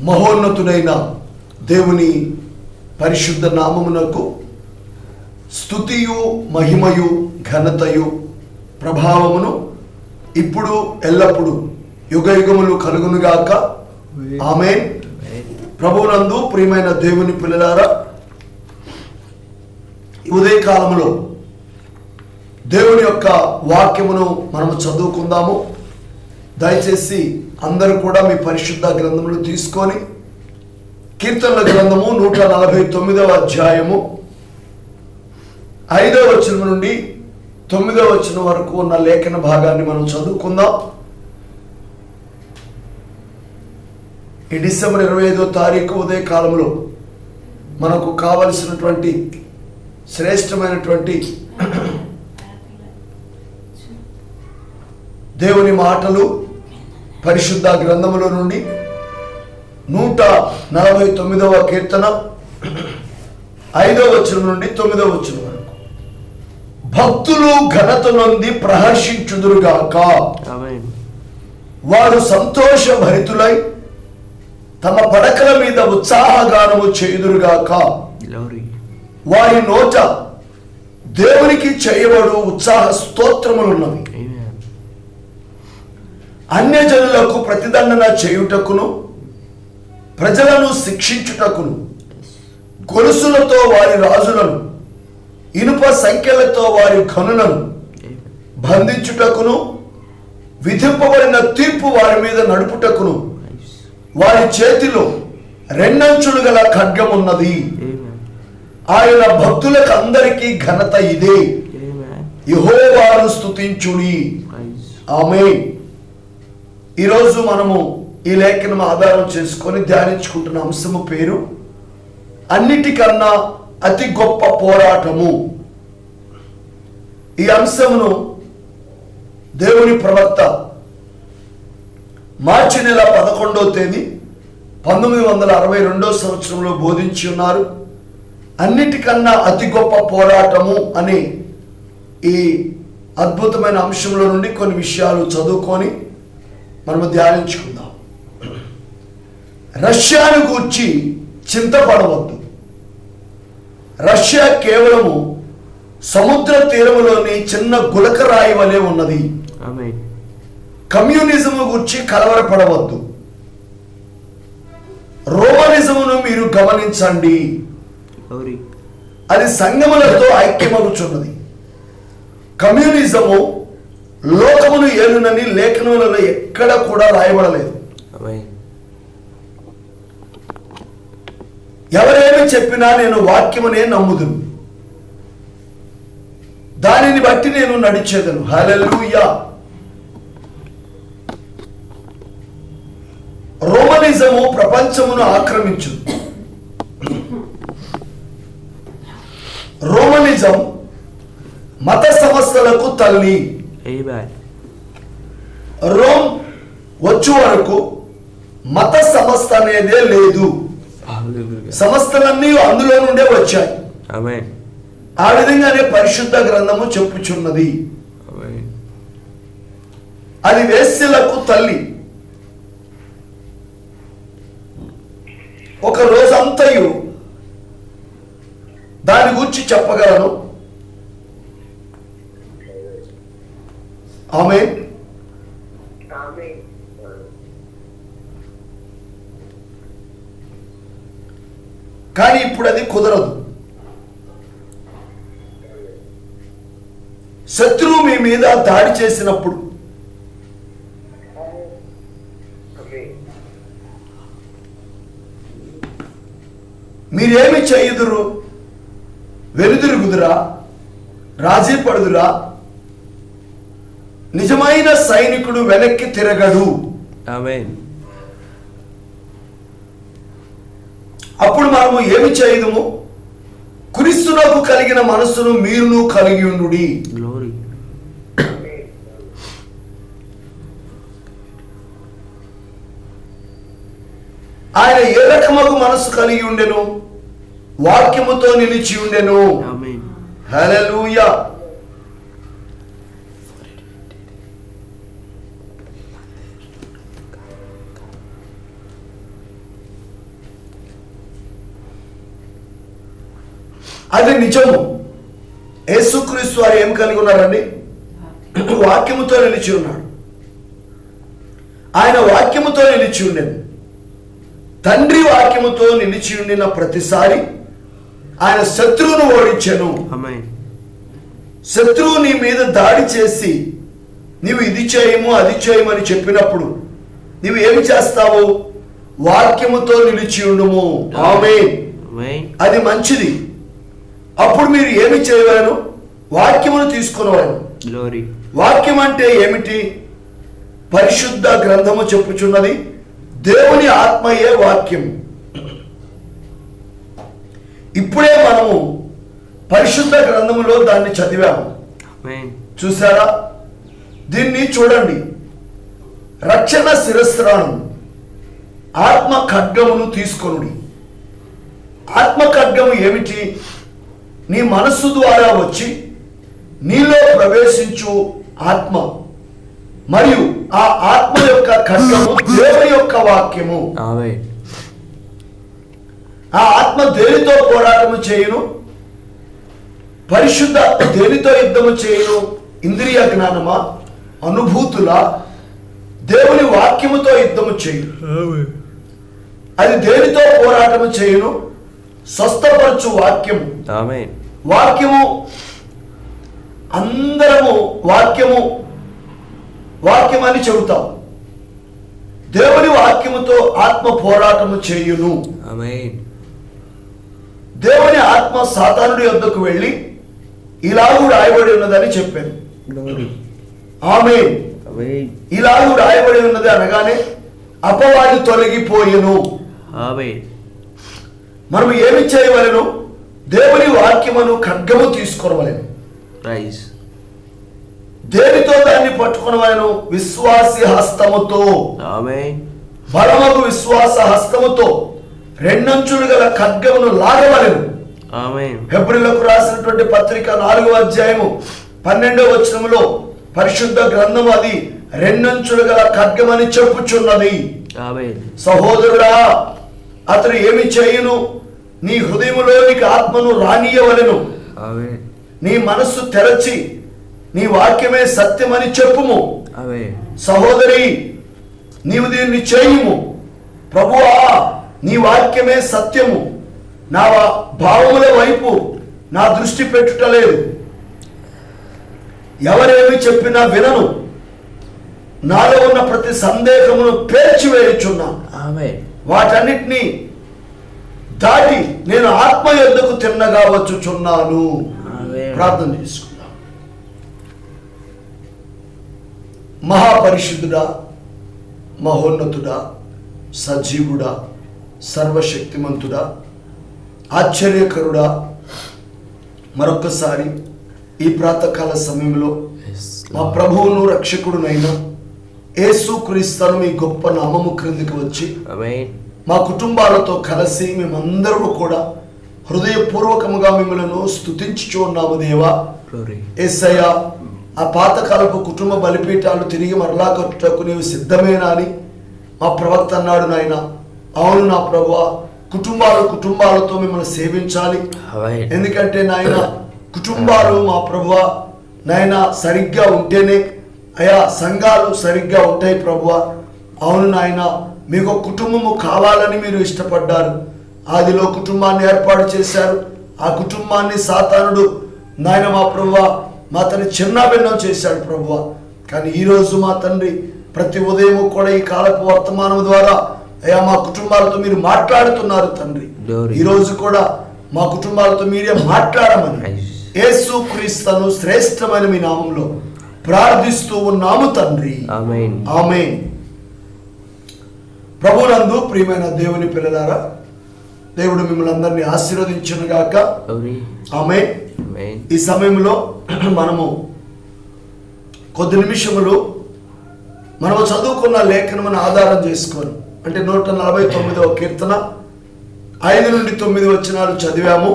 మహోన్నతుడైన దేవుని పరిశుద్ధ నామమునకు స్థుతియు మహిమయు ఘనతయు ప్రభావమును ఇప్పుడు ఎల్లప్పుడు యుగ యుగములు కలుగునుగాక. ఆమె ప్రభునందు ప్రియమైన దేవుని పిల్లలారా ఉదయ ఉదయకాలములో దేవుని యొక్క వాక్యమును మనము చదువుకుందాము. దయచేసి అందరూ కూడా మీ పరిశుద్ధ గ్రంథములు తీసుకొని కీర్తనల గ్రంథము నూట నలభై తొమ్మిదవ అధ్యాయము ఐదవ వచనం నుండి తొమ్మిదవ వచనం వరకు ఉన్న లేఖన భాగాన్ని మనం చదువుకుందాం. ఈ డిసెంబర్ ఇరవై ఐదో తారీఖు ఉదయ కాలంలో మనకు కావలసినటువంటి శ్రేష్టమైనటువంటి దేవుని మాటలు పరిశుద్ధ గ్రంథములో నుండి నూట నలభై తొమ్మిదవ కీర్తన ఐదవ వచనం నుండి తొమ్మిదవ వచనం వరకు. భక్తులు ఘనత నొంది ప్రహర్షించుదురుగాక. వారు సంతోష భరితులై తమ పడకల మీద ఉత్సాహగానము చేయుదురుగాక. వారి నోట దేవునికి చేయబడు ఉత్సాహ స్తోత్రములున్నవి. అన్యజనులకు ప్రతిదండన చేయుటకును ప్రజలను శిక్షించుటకును గొలుసులతో వారి రాజులను ఇనుప సంఖ్యలతో వారి గనులను ఆమేన్ బంధించుటకును విధింపబడిన తీర్పు వారి మీద నడుపుటకును వారి చేతిలో రెండంచులు గల ఖడ్గమున్నది. ఆయన భక్తులకు అందరికీ ఘనత ఇదే. యహోవాను స్తుతించుడి. నైస్ ఆమె ఈరోజు మనము ఈ లేఖనం ఆధారం చేసుకొని ధ్యానించుకుంటున్న అంశము పేరు అన్నిటికన్నా అతి గొప్ప పోరాటము. ఈ అంశమును దేవుని ప్రవక్త మార్చి నెల పదకొండవ తేదీ పంతొమ్మిది వందల అరవై రెండో సంవత్సరంలో బోధించి ఉన్నారు. అన్నిటికన్నా అతి గొప్ప పోరాటము అనే ఈ అద్భుతమైన అంశంలో నుండి కొన్ని విషయాలు చదువుకొని మనము ధ్యానించుకుందాం. రష్యాను గూర్చి చింతపడవద్దు. రష్యా కేవలము సముద్ర తీరములోని చిన్న గులకరాయి వలె ఉన్నది. ఆమేన్. కమ్యూనిజము గురించి కలవరపడవద్దు. రోమనిజమును మీరు గమనించండి. అది సంగములతో ఐక్యమగుచున్నది. కమ్యూనిజము లోకమును ఏలునని లేఖనములలో ఎక్కడ కూడా రాయబడలేదు. ఎవరేమి చెప్పినా నేను వాక్యమునే నమ్ముదును. దానిని బట్టి నేను నడిచేదను. హల్లెలూయా. రోమనిజము ప్రపంచమును ఆక్రమించు. రోమనిజం మత సమస్యలకు తల్లి. రోమ్ వచ్చు వరకు మత సంస్థ అనేదే లేదు. సంస్థలన్నీ అందులో నుండే వచ్చాయి. ఆ విధంగానే పరిశుద్ధ గ్రంథము చెప్పుచున్నది. అది వేశ్యలకు తల్లి. ఒక రోజంతయు దాని గురించి చెప్పగలను. ఆమె? కానీ ఇప్పుడు అది కుదరదు. శత్రువు మీ మీద దాడి చేసినప్పుడు. మీరేమి చేయుదురు? వెనుదిరుగుదురా? రాజీ పడుదురా? నిజమైన సైనికుడు వెనక్కి తిరగడు. అప్పుడు మనము ఏమి చేయదుము? క్రీస్తునకు కలిగిన మనస్సును మీరును కలిగి గ్లోరీ ఆయన ఏ రకమగు మనస్సు కలిగి ఉండెను? వాక్యముతో నిలిచి ఉండెను. ఆమేన్ అది నిజము. యేసుక్రీస్తు వారు ఏం కలిగి ఉన్నారండి? వాక్యముతో నిలిచి ఉన్నాడు. ఆయన వాక్యముతో నిలిచి ఉండేది. తండ్రి వాక్యముతో నిలిచి ఉండిన ప్రతిసారి ఆయన శత్రువును ఓడించెను. శత్రువు నీ మీద దాడి చేసి నీవు ఇది చేయము అది చేయమని చెప్పినప్పుడు నీవు ఏమి చేస్తావు? వాక్యముతో నిలిచి ఉండుము. ఆమె. అది మంచిది. అప్పుడు మీరు ఏమి చేయవలను? వాక్యమును తీసుకునేవారు. వాక్యం అంటే ఏమిటి? పరిశుద్ధ గ్రంథము చెప్పుచున్నది. దేవుని ఆత్మయే వాక్యం. ఇప్పుడే మనము పరిశుద్ధ గ్రంథములో దాన్ని చదివాము. చూసారా దీన్ని చూడండి. రక్షణ శిరస్త్రాణం ఆత్మ ఖడ్గమును తీసుకొనుడి. ఆత్మ ఖడ్గము ఏమిటి? నీ మనస్సు ద్వారా వచ్చి నీలో ప్రవేశించు ఆత్మ మరియు ఆ ఆత్మ యొక్క ఖడ్గము దేవుని యొక్క వాక్యము. ఆ ఆత్మ దేనితో పోరాటము చేయును? పరిశుద్ధ దేనితో యుద్ధము చేయును? ఇంద్రియ జ్ఞానమా? అనుభూతుల? దేవుని వాక్యముతో యుద్ధము చేయు అది దేనితో పోరాటము చేయును? స్వస్థపరచు వాక్యము. వాక్యము అందరము వాక్యము వాక్యం అని చెబుతాం దేవుని వాక్యముతో ఆత్మ పోరాటము చేయును. దేవుని ఆత్మ సాతానుడి యొద్దకు వెళ్ళి ఇలాగూ రాయబడి ఉన్నదని చెప్పాను. ఆమె. ఇలాగూ రాయబడి ఉన్నది అనగానే అపవాది తొలగిపోయెను. మనం ఏమి చేయవలెను దేవుని వాక్యమును ఖడ్గము తీసుకొనవలెను Rise. దేనితో దాన్ని పట్టుకొనవలెను విశ్వాసి హస్తముతో. బలమగు విశ్వాస హస్తముతో రెండంచులు గల ఖడ్గమును లాగవలెను. హెబ్రిలకు రాసినటువంటి పత్రిక నాలుగో అధ్యాయము పన్నెండవ వచనములో పరిశుద్ధ గ్రంథము అది రెండంచులు గల ఖడ్గమని చెప్పుచున్నది. సహోదరుడా అతను ఏమి చేయును నీ హృదయములోనికి ఆత్మను రానియవలెను. నీ మనస్సు తెరచి నీ వాక్యమే సత్యమని చెప్పుము. సహోదరి నీవు దీన్ని చేయుము. ప్రభువా నీ వాక్యమే సత్యము. నా భావముల వైపు నా దృష్టి పెట్టుటలేదు. ఎవరేమి చెప్పినా వినను. నాలో ఉన్న ప్రతి సందేహమును పేర్చివేయుచున్నాను. వాటన్నిటినీ దాటి నేను ఆత్మ యొద్దకు తిన్నగా వచ్చుచున్నాను. ప్రార్థన చేసుకుందాం మహాపరిశుద్ధుడా మహోన్నతుడా సజీవుడా సర్వశక్తిమంతుడా ఆశ్చర్యకరుడా మరొకసారి ఈ ప్రాతకాల సమయంలో. మా ప్రభువును రక్షకుడునైనా యేసు క్రీస్తును మీ గొప్ప నామము క్రిందికి వచ్చి. మా కుటుంబాలతో కలిసి మేమందరము కూడా హృదయపూర్వకముగా మిమ్మల్ని స్తుతించుచు ఉన్నాము దేవా. ఏసయ్య ఆ పాతకాలపు కుటుంబ బలిపీఠాలు తిరిగి మరలా కట్టుటకు నీవు సిద్ధమేనా అని మా ప్రవక్త అన్నాడు నాయన అవును నా ప్రభు కుటుంబాలు కుటుంబాలతో మిమ్మల్ని సేవించాలి. ఎందుకంటే నాయన కుటుంబాలు మా ప్రభు నాయన సరిగ్గా ఉంటేనే అయా సంఘాలు సరిగ్గా ఉంటాయి ప్రభు అవును నాయన మీకు కుటుంబము కావాలని మీరు ఇష్టపడ్డారు ఆదిలో కుటుంబాన్ని ఏర్పాటు చేశారు ఆ కుటుంబాన్ని సాతానుడు నాయన మా ప్రభు మా తండ్రి చిన్నాభిన్నం చేశాడు ప్రభు కానీ ఈరోజు మా తండ్రి ప్రతి ఉదయం కూడా ఈ కాలపు వర్తమానం ద్వారా అయ్యా మా కుటుంబాలతో మీరు మాట్లాడుతున్నారు తండ్రి Glory. ఈ రోజు కూడా మా కుటుంబాలతో మీరే మాట్లాడమని. యేసు క్రీస్తును శ్రేష్టమైన మీ నామంలో ప్రార్థిస్తూ ఉన్నాము తండ్రి. ఆమె ప్రభునందు ప్రియమైన దేవుని పిల్లలారా దేవుడు మిమ్మల్ని అందరినీ ఆశీర్వదించును గాక. ఆమె. ఈ సమయంలో మనము కొద్ది నిమిషములు మనము చదువుకున్న లేఖనమును ఆధారం చేసుకొని అంటే నూట నలభై తొమ్మిదవ కీర్తన ఐదు నుండి తొమ్మిది వచనాలు చదివాము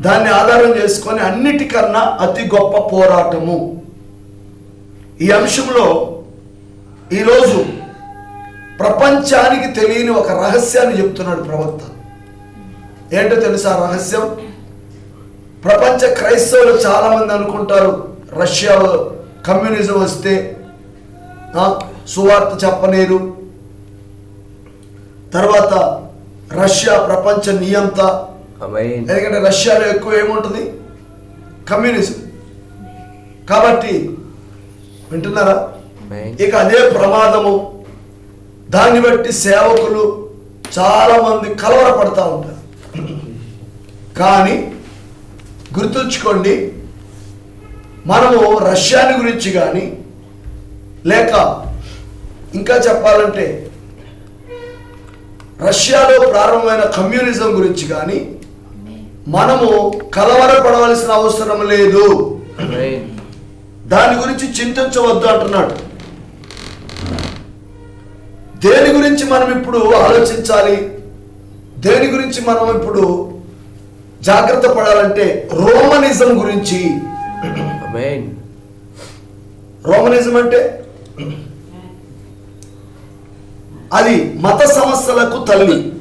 దాన్ని ఆధారం చేసుకొని అన్నిటికన్నా అతి గొప్ప పోరాటము ఈ అంశంలో ఈరోజు ప్రపంచానికి తెలియని ఒక రహస్యాన్ని చెప్తున్నాడు ప్రవక్త. ఏంటో తెలుసా రహస్యం? ప్రపంచ క్రైస్తవులు చాలా మంది అనుకుంటారు రష్యా కమ్యూనిజం వస్తే సువార్త చెప్పనేరు తర్వాత రష్యా ప్రపంచ నియంత. ఎందుకంటే రష్యాలో ఎక్కువ ఏముంటుంది? కమ్యూనిజం. కాబట్టి వింటున్నారా? ఇక అదే ప్రమాదము. దాన్ని బట్టి సేవకులు చాలా మంది కలవరపడతా ఉంటారు. కానీ గుర్తుంచుకోండి మనము రష్యాని గురించి కానీ లేక ఇంకా చెప్పాలంటే రష్యాలో ప్రారంభమైన కమ్యూనిజం గురించి కానీ మనము కలవరపడవలసిన అవసరం లేదు. దాని గురించి చింతించవద్దు అంటున్నాడు. దేని గురించి మనం ఇప్పుడు ఆలోచించాలి? దేని గురించి మనం ఇప్పుడు జాగ్రత్త పడాలంటే రోమనిజం గురించి. రోమనిజం అంటే? అది మత సమస్యలకు తల్లి.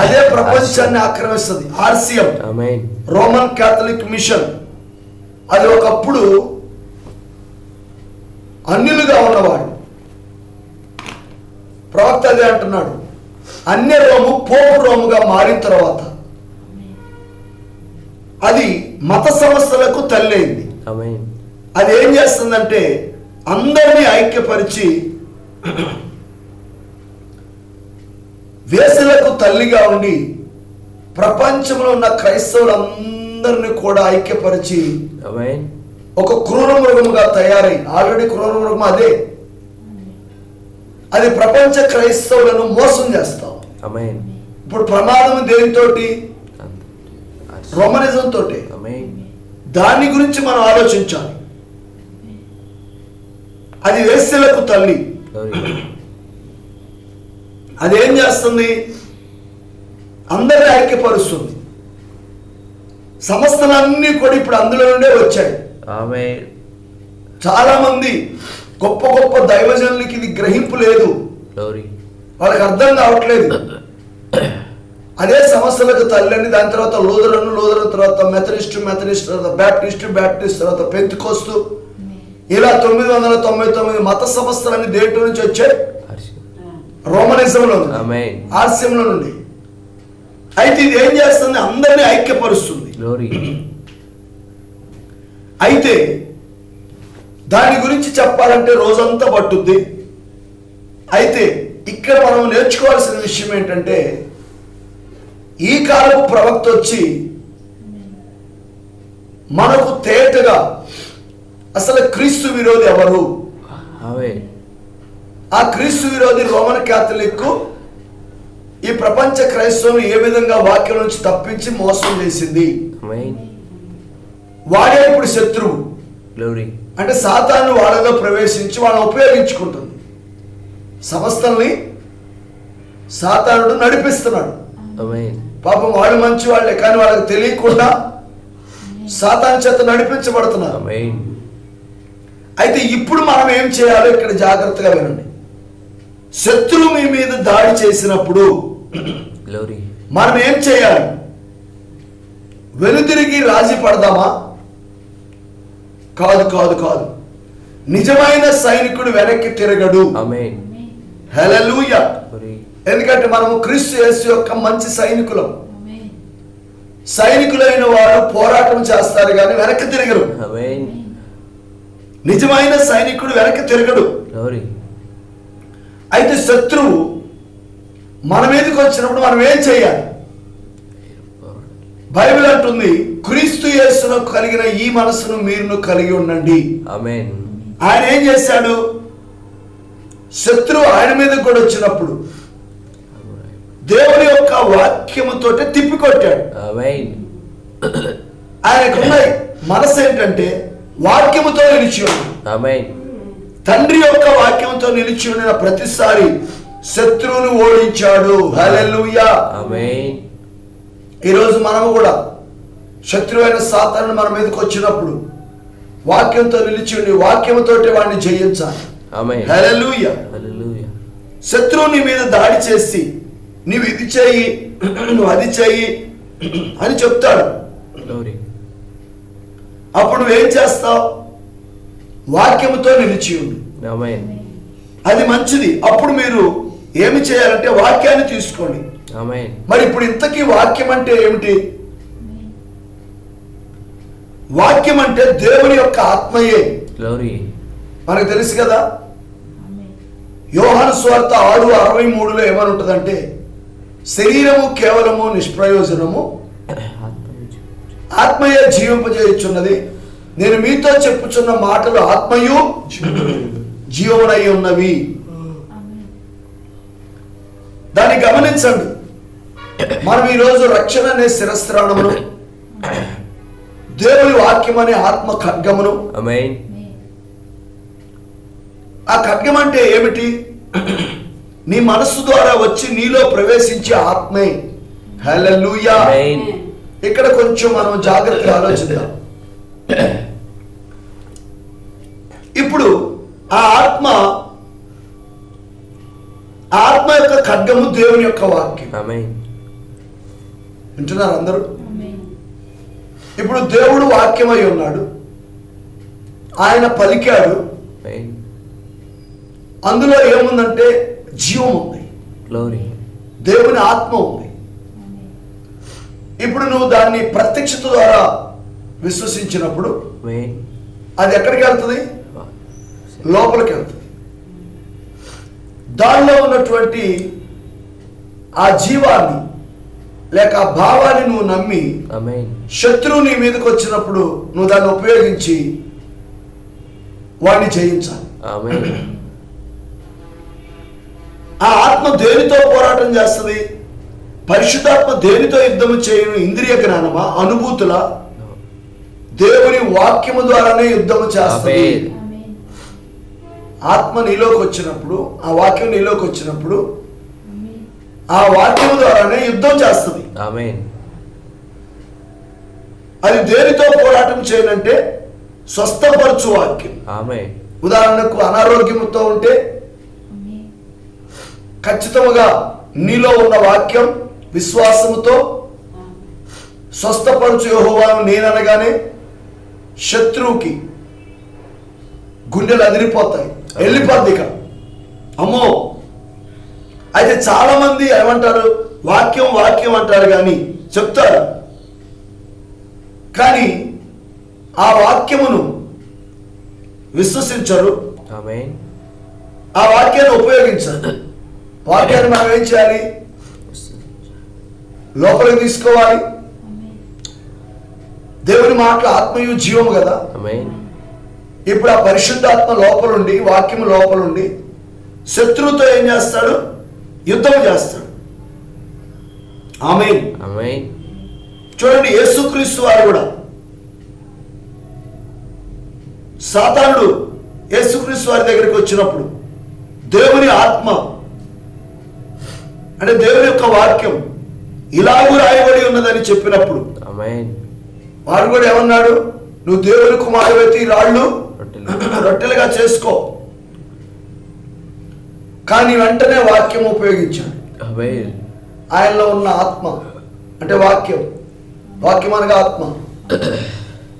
అదే ప్రపంచాన్ని ఆక్రమిస్తుంది. ఆర్సిఎం. Roman Catholic mission. అది ఒకప్పుడు అన్యులుగా ఉన్నవాడు. ప్రవక్త అదే అంటున్నాడు. అన్య రోము పోపు రోముగా మారిన తర్వాత అది మత సమస్యలకు తల్లైంది. అది ఏం చేస్తుందంటే అందరినీ ఐక్యపరిచి వేసులకు తల్లిగా ఉండి ప్రపంచంలో ఉన్న క్రైస్తవులందరినీ కూడా ఐక్యపరిచి ఒక క్రూర మృగముగా తయారై ఆల్రెడీ క్రూర మృగం అదే. అది ప్రపంచ క్రైస్తవులను మోసం చేస్తాం ఇప్పుడు ప్రమాదం దేనితోటి? రోమనిజం తోటి దాని గురించి మనం ఆలోచించాలి. అది వేశ్యలకు తల్లి. అది ఏం చేస్తుంది? అందరిని ఐక్యపరుస్తుంది. సంస్థలన్నీ కూడా ఇప్పుడు అందులో నుండే వచ్చాయి. చాలా మంది గొప్ప గొప్ప దైవజనులకి ఇది గ్రహింపు లేదు. వాళ్ళకి అర్థం కావట్లేదు. అదే సమస్యలకు తల్లిని దాని తర్వాత లూదరను లూదరన్ తర్వాత మెథడిస్ట్ మెథడిస్ట్ తర్వాత బ్యాప్టిస్ట్ బ్యాప్టిస్ట్ తర్వాత పెంతుకోస్తు. ఇలా తొమ్మిది వందల తొంభై తొమ్మిది మత సంస్థలన్నీ దేంట్లో నుంచి వచ్చాయి హర్ష. రోమనిజంలో ఆర్స్యంలో నుండి. అయితే ఇది ఏం చేస్తుంది? అందరినీ ఐక్యపరుస్తుంది. అయితే దాని గురించి చెప్పాలంటే రోజంతా పట్టుద్ది. అయితే ఇక్కడ మనం నేర్చుకోవాల్సిన విషయం ఏంటంటే ఈ కాలపు ప్రవక్త వచ్చి మనకు తేటగా అసలు క్రీస్తు విరోధి ఎవరు? ఆ క్రీస్తు విరోధి రోమన్ క్యాథలిక్ ఈ ప్రపంచ క్రైస్తవులు ఏ విధంగా వాక్యం నుంచి తప్పించి మోసం చేసింది? వాడే ఇప్పుడు శత్రువు. గ్లోరీ అంటే సాతాను వాళ్ళలో ప్రవేశించి వాళ్ళని ఉపయోగించుకుంటుంది. సంస్థల్ని సాతానుడు నడిపిస్తున్నాడు. ఆమేన్ పాపం వాళ్ళు మంచి వాళ్ళే కానీ వాళ్ళకి తెలియకుండా సాతాను చేత నడిపించబడుతున్నారు. ఆమేన్ అయితే ఇప్పుడు మనం ఏం చేయాలో ఇక్కడ జాగ్రత్తగా వినండి. శత్రువు మీ మీద దాడి చేసినప్పుడు గ్లోరీ మనం ఏం చేయాలి? వెనుతిరిగి రాజీ పడదామా? కాదు కాదు కాదు. నిజమైన సైనికుడు వెనక్కి తిరగడు. గ్లోరీ ఎందుకంటే మనము క్రీస్తు యేసు యొక్క మంచి సైనికులం. సైనికులైన వారు పోరాటం చేస్తారు కానీ వెనక్కి తిరగరు. ఆమేన్. నిజమైన సైనికుడు వెనక్కి తిరగడు. అయితే శత్రువు మన మీదకి వచ్చినప్పుడు మనం ఏం చేయాలి? బైబిల్ అంటుంది క్రీస్తు యేసును కలిగిన ఈ మనసును మీరును కలిగి ఉండండి. ఆయన ఏం చేశాడు? శత్రువు ఆయన మీదకి కూడా వచ్చినప్పుడు దేవుని యొక్క వాక్యముతోటే తిప్పికొట్టాడు. ఆయనకున్న మనసు ఏంటంటే వాక్యముతో నిలిచి తండ్రి యొక్క వాక్యంతో నిలిచి ఉండిన ప్రతిసారి శత్రువును ఓడించాడు. హల్లెలూయా. ఆమేన్. ఈరోజు మనము కూడా శత్రువైన సాతాను మన మీదకి వచ్చినప్పుడు వాక్యంతో నిలిచి ఉండి వాక్యంతోటి వాడిని జయించాలి. శత్రువు నీ మీద దాడి చేసి నీవు ఇది చేయి నువ్వు అది చేయి అని చెప్తాడు. అప్పుడు నువ్వేం చేస్తావు? వాక్యముతో నిలిచి ఉండు. అది మంచిది. అప్పుడు మీరు ఏమి చేయాలంటే వాక్యాన్ని తీసుకోండి. మరి ఇప్పుడు ఇంతకీ వాక్యం అంటే ఏమిటి? వాక్యం అంటే దేవుని యొక్క ఆత్మయే. గ్లోరీ మనకు తెలుసు కదా? యోహాను స్వార్థ ఆరు అరవై మూడులో ఏమని ఉంటుందంటే శరీరము కేవలము నిష్ప్రయోజనము ఆత్మయే జీవింపజేయుచున్నది. నేను మీతో చెప్పుచున్న మాటలు ఆత్మయు జీవమునై ఉన్నవి. దాన్ని గమనించండి. మనం ఈరోజు రక్షణ అనే శిరస్త్రాణమును దేవుని వాక్యం అనే ఆత్మ ఖడ్గమును ఆ ఖడ్గం అంటే ఏమిటి? నీ మనస్సు ద్వారా వచ్చి నీలో ప్రవేశించే ఆత్మే. ఆమెన్ ఇక్కడ కొంచెం మనం జాగ్రత్తగా ఆలోచిద్దాం. ఇప్పుడు ఆ ఆత్మ ఆత్మ యొక్క ఖడ్గము దేవుని యొక్క వాక్యం. వింటున్నారు అందరూ? ఇప్పుడు దేవుడు వాక్యమై ఉన్నాడు. ఆయన పలికాడు. ఆమెన్ అందులో ఏముందంటే జీవం ఉంది. దేవుని ఆత్మ ఉంది. ఇప్పుడు నువ్వు దాన్ని ప్రత్యక్షత ద్వారా విశ్వసించినప్పుడు ఆమెన్ అది ఎక్కడికి వెళ్తుంది? లోపలికి వెళ్తుంది. దానిలో ఉన్నటువంటి ఆ జీవాన్ని లేక ఆ భావాన్ని నువ్వు నమ్మి ఆమెన్ శత్రువు నీ మీదకి వచ్చినప్పుడు నువ్వు దాన్ని ఉపయోగించి వాడిని జయించాలి. ఆమెన్ ఆ ఆత్మ దేనితో పోరాటం చేస్తుంది? పరిశుద్ధాత్మ దేనితో యుద్ధము చేయను? ఇంద్రియ జ్ఞానమా? అనుభూతుల? దేవుని వాక్యము ద్వారానే యుద్ధము చేస్తుంది. ఆమెన్ ఆత్మ నీలోకి వచ్చినప్పుడు ఆ వాక్యం నీలోకి వచ్చినప్పుడు ఆ వాక్యం ద్వారానే యుద్ధం చేస్తుంది. అది దేనితో పోరాటం చేయనంటే స్వస్థపరచు వాక్యం. ఆమెన్. ఉదాహరణకు అనారోగ్యంతో ఉంటే ఖచ్చితముగా నీలో ఉన్న వాక్యం విశ్వాసముతో స్వస్థపరచు యెహోవాను నేననగానే శత్రువుకి గుండెలు అదిరిపోతాయి. వెళ్ళిపోద్ది ఇక. అమ్మో అయితే చాలా మంది ఏమంటారు? వాక్యం వాక్యం అంటారు కానీ చెప్తారు. కానీ ఆ వాక్యమును విశ్వసించరు. ఆ వాక్యాన్ని ఉపయోగించాలి వాక్యాన్ని మనం ఏం చేయాలి? లోపలికి తీసుకోవాలి. దేవుని మాటలు ఆత్మయు జీవము కదా. ఇప్పుడు ఆ పరిశుద్ధాత్మ లోపలుండి వాక్యం లోపలుండి శత్రువుతో ఏం చేస్తాడు? యుద్ధం చేస్తాడు. ఆమె చూడండి యేసుక్రీస్తు వారు కూడా సాతానుడు యేసుక్రీస్తు వారి దగ్గరికి వచ్చినప్పుడు దేవుని ఆత్మ అంటే దేవుని యొక్క వాక్యం ఇలాగూ రాయబడి ఉన్నదని చెప్పినప్పుడు వాడు కూడా ఏమన్నాడు? నువ్వు దేవుని కుమారుడైతే ఈ రాళ్ళు రొట్టెలు. రొట్టెలుగా చేసుకో. కానీ వెంటనే వాక్యం ఉపయోగించాడు. ఆమెన్ ఆయనలో ఉన్న ఆత్మ అంటే వాక్యం. వాక్యం అనగా ఆత్మ.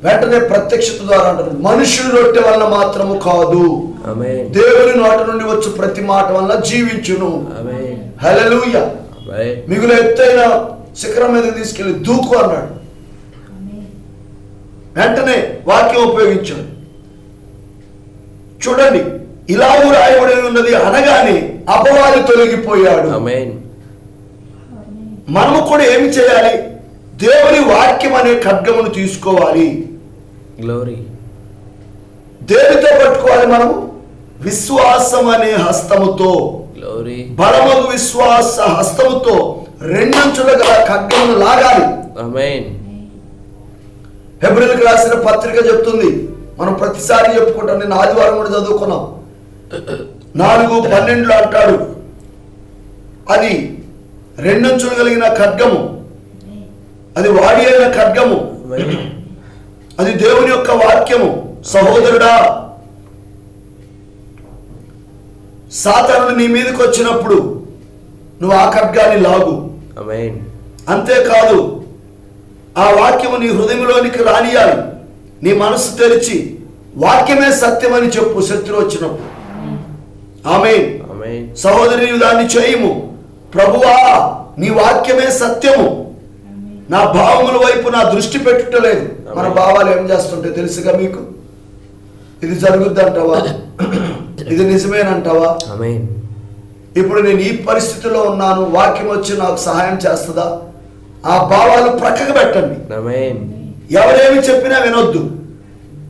వెంటనే ప్రత్యక్షత ద్వారా అంటారు మనుషుడు రొట్టె వలన మాత్రము కాదు. ఆమెన్ దేవుని నోట నుండి వచ్చు ప్రతి మాట వలన జీవించును. ఆమెన్ హల్లెలూయ ఆమెన్ మిగులు ఎత్తైన శిఖరం మీద తీసుకెళ్ళి దూకు అన్నాడు. వెంటనే వాక్యం ఉపయోగించాడు. చూడండి ఇలాగూ రాయబడి ఉన్నది అనగానే అపవాది తొలగిపోయాడు. మనము కూడా ఏమి చేయాలి? దేవుని వాక్యం అనే ఖడ్గమును తీసుకోవాలి. గ్లోరీ దేనితో పట్టుకోవాలి మనము? విశ్వాసం అనే హస్తముతో. బలమగు విశ్వాస హస్తముతో రెండంచుల గల ఖడ్గమును లాగాలి. ఫిబ్రవరికి రాసిన పత్రిక చెప్తుంది. మనం ప్రతిసారి చెప్పుకుంటాం నేను ఆదివారం కూడా చదువుకున్నాం. నాలుగు పన్నెండులో అంటాడు. అది రెండంచులు కలిగిన ఖడ్గము. అది వాడి అయిన ఖడ్గము. అది దేవుని యొక్క వాక్యము. సహోదరుడా సాతానుడు నీ మీదకి వచ్చినప్పుడు నువ్వు ఆ ఖడ్గాన్ని లాగు. అంతేకాదు ఆ వాక్యము నీ హృదయంలోనికి రానియాలి. నీ మనసు తెరిచి వాక్యమే సత్యమని చెప్పు శత్రు వచ్చినప్పుడు. ఆమె. సహోదరి నీవు దాన్ని చేయము. ప్రభువా నీ వాక్యమే సత్యము. నా భావముల వైపు నా దృష్టి పెట్టుటలేదు. మన భావాలు ఏం చేస్తుంటే తెలుసుగా మీకు? ఇది జరుగుద్ది అంటావా ఇది నిజమేనంటావా. ఇప్పుడు నేను ఈ పరిస్థితిలో ఉన్నాను. వాక్యం వచ్చి నాకు సహాయం చేస్తుందా? ఆ భావాలు ప్రక్కకు పెట్టండి. ఎవరేమి చెప్పినా వినొద్దు.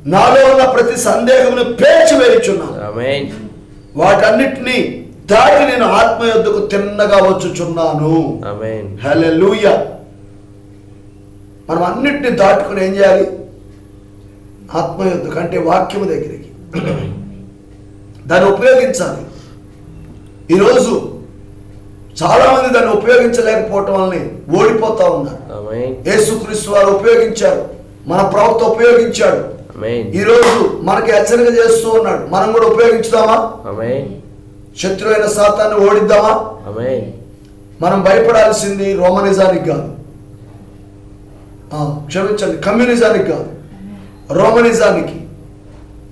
నాలో ఉన్న ప్రతి సందేహమును పేర్చి వేరుచున్నాను. Amen. వాటన్నిటినీ దాటి నేను ఆత్మ యొద్దకు తిన్నగా వచ్చుచున్నాను. హల్లెలూయ. మనం అన్నిటిని దాటుకుని ఏం చేయాలి? ఆత్మ యొద్దకు అంటే వాక్యము దగ్గరికి. దాన్ని ఉపయోగించాలి. ఈరోజు చాలామంది దాన్ని ఉపయోగించలేకపోవటం వల్లనే ఓడిపోతా ఉన్నారు. Amen. యేసుక్రీస్తు వారు ఉపయోగించారు. మన ప్రవక్త ఉపయోగించాడు. Amen. ఈరోజు మనకి హెచ్చరిక చేస్తూ ఉన్నాడు. మనం కూడా ఉపయోగించుదామా? Amen. శత్రువైన శాతాన్ని ఓడిద్దామా. మనం భయపడాల్సింది రోమనిజానికి కాదు. ఆ, క్షమించండి కమ్యూనిజానికి కాదు. రోమనిజానికి.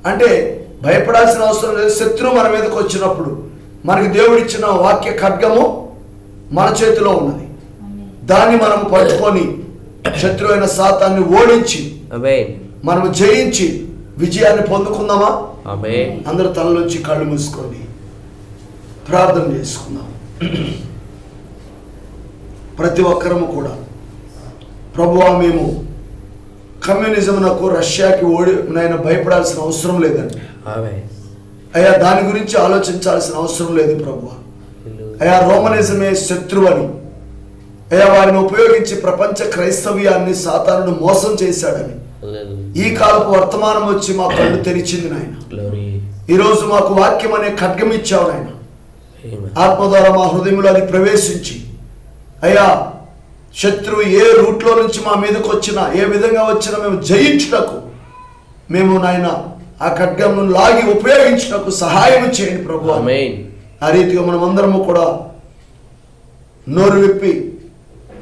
అంటే భయపడాల్సిన అవసరం లేదు. శత్రువు మన మీదకి వచ్చినప్పుడు మనకి దేవుడిచ్చిన వాక్య ఖడ్గము మన చేతిలో ఉన్నది. దాన్ని మనం పట్టుకొని శత్రువైన శాతాన్ని ఓడించి మనము జయించి విజయాన్ని పొందుకుందామా. అందరూ తలలోంచి కళ్ళు మూసుకోండి. ప్రార్థన చేసుకుందాం. ప్రతి ఒక్కరము కూడా ప్రభువా మేము కమ్యూనిజంనకు రష్యాకి ఓడి నాయన భయపడాల్సిన అవసరం లేదండి. అయ్యా దాని గురించి ఆలోచించాల్సిన అవసరం లేదు ప్రభువా. అయ్యా రోమనిజమే శత్రువు అని అయ్యా వారిని ఉపయోగించి ప్రపంచ క్రైస్తవ్యాన్ని సాతానుడు మోసం చేశాడని. ఈ కాలపు వర్తమానం వచ్చి మా కళ్ళు తెరిచింది నాయన. ఈరోజు మాకు వాక్యం అనే ఖడ్గం ఇచ్చావు నాయన. ఆత్మ ద్వారా మా హృదయంలో అది ప్రవేశించి అయ్యా శత్రువు ఏ రూట్లో నుంచి మా మీదకి వచ్చినా ఏ విధంగా వచ్చినా మేము జయించుటకు మేము నాయన ఆ ఖడ్గంను లాగి ఉపయోగించుటకు సహాయం చేయండి ప్రభు. ఆ రీతిగా మనం అందరము కూడా నోరు విప్పి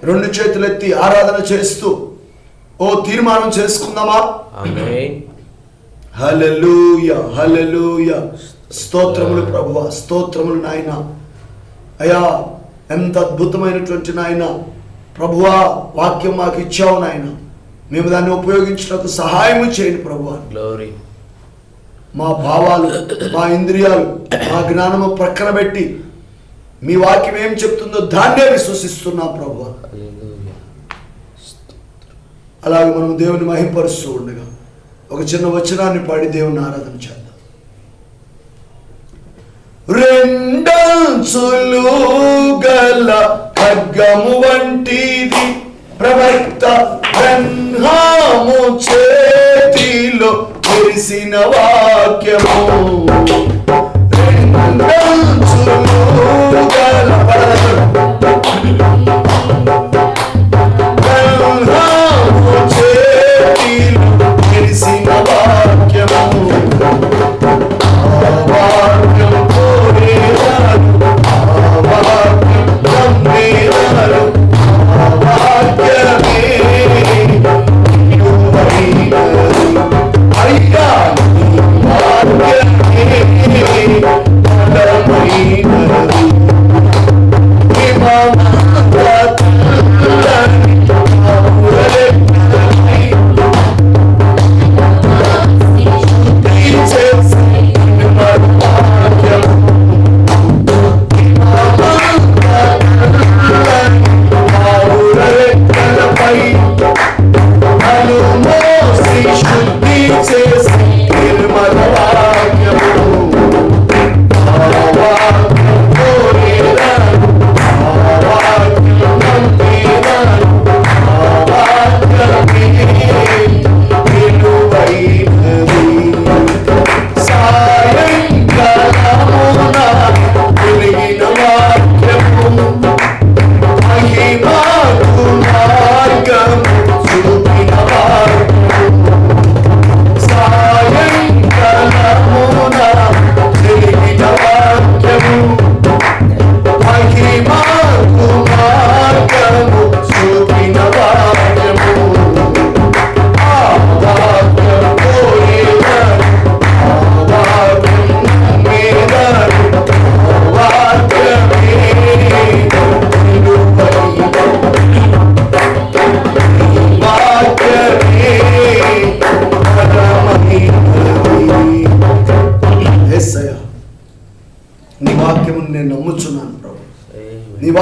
రెండు చేతులెత్తి ఆరాధన చేస్తూ ఓ తీర్మానం చేసుకుందామా? Amen. హల్లెలూయ హల్లెలూయ. స్తోత్రములు ప్రభువ స్తోత్రములు నాయన. అయ్యా ఎంత అద్భుతమైనటువంటి నాయన. ప్రభువా వాక్యం మాకు ఇచ్చావు నాయన. మేము దాన్ని ఉపయోగించడానికి సహాయము చేయండి ప్రభువా. మా భావాలు మా ఇంద్రియాలు మా జ్ఞానము ప్రక్కన పెట్టి మీ వాక్యం ఏం చెప్తుందో దాన్నే విశ్వసిస్తున్నాం ప్రభువా. అలాగే మనం దేవుని మహిపరుస్తూ ఉండగా ఒక చిన్న వచనాన్ని పాడి దేవుని ఆరాధన చేద్దాం. రెండంచులు గల ఖడ్గము వంటిది ప్రవక్త బ్రహ్మాము చేతిలో తెలిసిన వాక్యము. రెండంచులు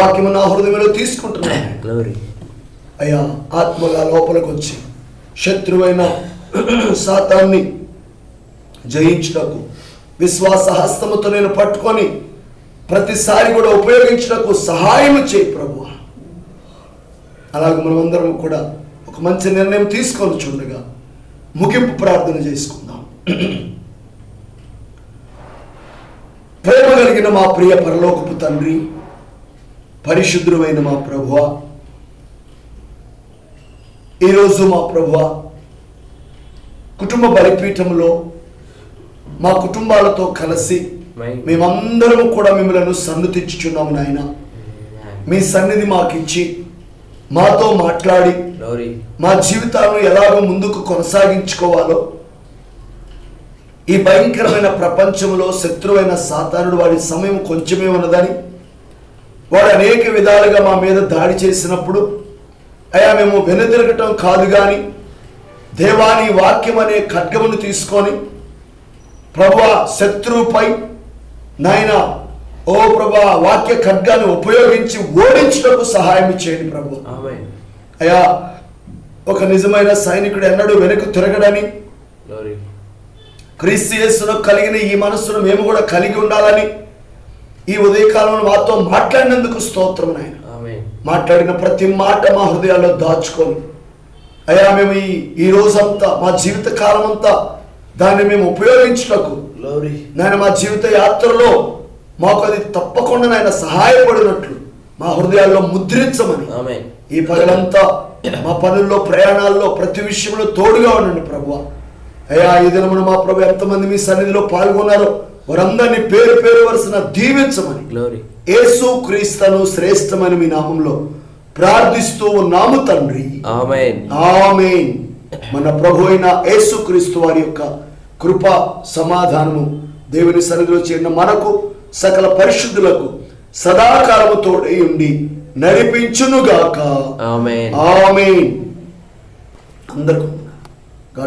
వాక్యము నా హృదయంలో తీసుకుంటున్నాను. అయ్యా ఆత్మగా లోపలికి వచ్చి శత్రువైన శాతాన్ని జయించుటకు విశ్వాస హస్తముతో నేను పట్టుకొని ప్రతిసారి కూడా ఉపయోగించుటకు సహాయం చేయి ప్రభు అలాగే మనమందరం కూడా ఒక మంచి నిర్ణయం తీసుకొని చూడగా ముగింపు ప్రార్థన చేసుకుందాం. ప్రేమ కలిగిన మా ప్రియ పరలోకపు తండ్రి పరిశుద్ధుడైన మా ప్రభువ ఈరోజు మా ప్రభువ కుటుంబ బలిపీఠంలో మా కుటుంబాలతో కలిసి. మేమందరము కూడా మిమ్మల్ని సన్నుతించుచున్నాము నాయన. మీ సన్నిధి మాకు ఇచ్చి మాతో మాట్లాడి. మా జీవితాలను ఎలాగో ముందుకు కొనసాగించుకోవాలో ఈ భయంకరమైన ప్రపంచంలో శత్రువైన సాతానుడు వాడి సమయం కొంచెమే ఉన్నదని వాడు అనేక విధాలుగా మా మీద దాడి చేసినప్పుడు అయా మేము వెనుదిరగటం కాదు కానీ దేవాని వాక్యం అనే ఖడ్గమును తీసుకొని ప్రభా శత్రువుపై నాయన ఓ ప్రభా వాక్య ఖడ్గాన్ని ఉపయోగించి ఓడించుటకు సహాయం చేయండి ప్రభు. అయా ఒక నిజమైన సైనికుడు ఎన్నడూ వెనక్కు తిరగడని. క్రీస్తు కలిగిన ఈ మనస్సును మేము కూడా కలిగి ఉండాలని ఈ ఉదయకాలంలో మాతో మాట్లాడినందుకు స్తోత్రం నాయన Amen. మాట్లాడిన ప్రతి మాట మా హృదయాల్లో దాచుకొని అయా మేము ఈ ఈ రోజంతా మా జీవిత కాలం అంతా దాన్ని మేము ఉపయోగించుటకు. నాయన మా జీవిత యాత్రలో మాకు అది తప్పకుండా నాయన సహాయపడినట్లు మా హృదయాల్లో ముద్రించమని. ఈ పగలంతా మా పనుల్లో ప్రయాణాల్లో ప్రతి విషయంలో తోడుగా ఉండండి ప్రభు అయ్యా ఈ దినమున మా ప్రభు ఎంతమంది మీ సన్నిధిలో పాల్గొన్నారో వారందరినీ పేరు పేరు వరుసన దీవించమని. యేసు క్రీస్తను శ్రేష్టమని మీ నామంలో ప్రార్థిస్తూ ఉన్నాము తండ్రి. ఆమేన్ మన ప్రభు అయిన యేసు క్రీస్తు వారి యొక్క కృప సమాధానము దేవుని సన్నిధిలో చేరిన మనకు సకల పరిశుద్ధులకు సదాకాలము తోడై ఉండి నడిపించునుగాక. ఆమేన్ అందరికీ